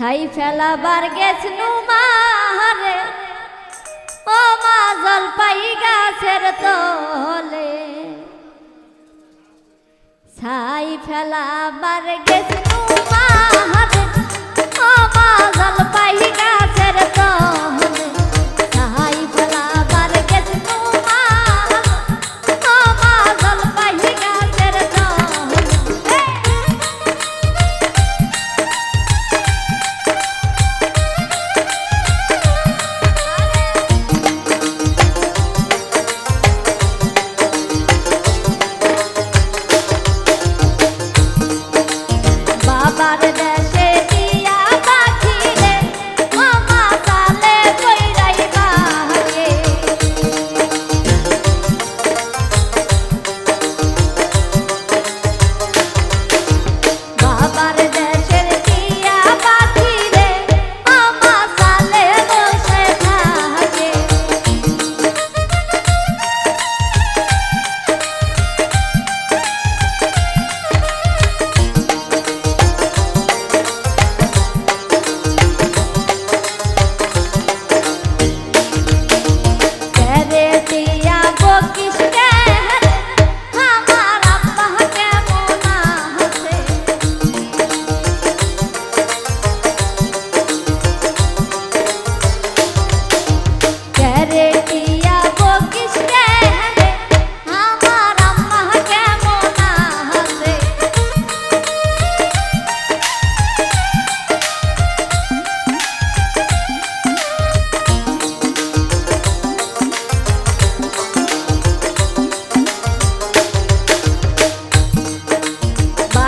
ছাই ফেলাবার গেছনু মারে ও মা জলপাই গাছের তলে। ছাই ফেলাবার গেছনু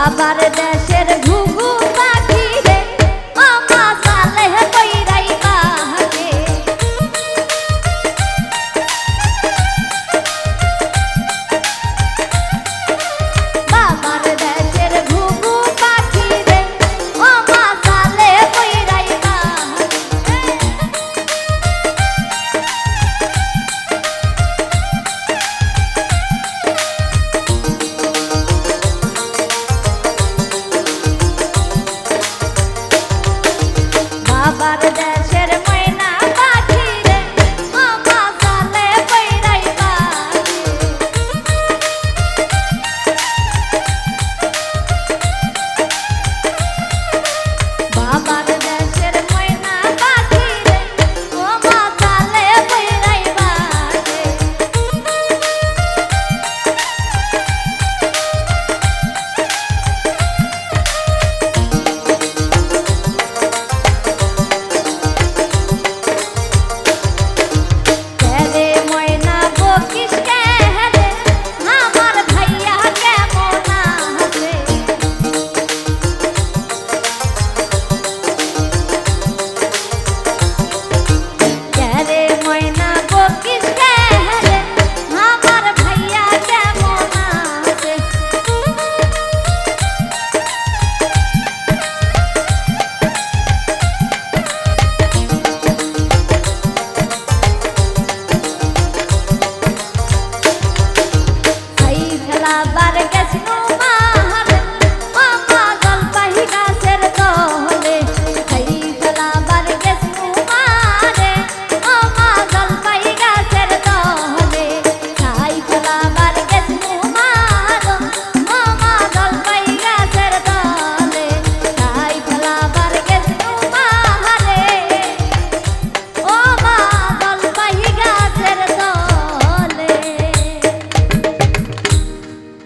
আবার দেশের ঘুম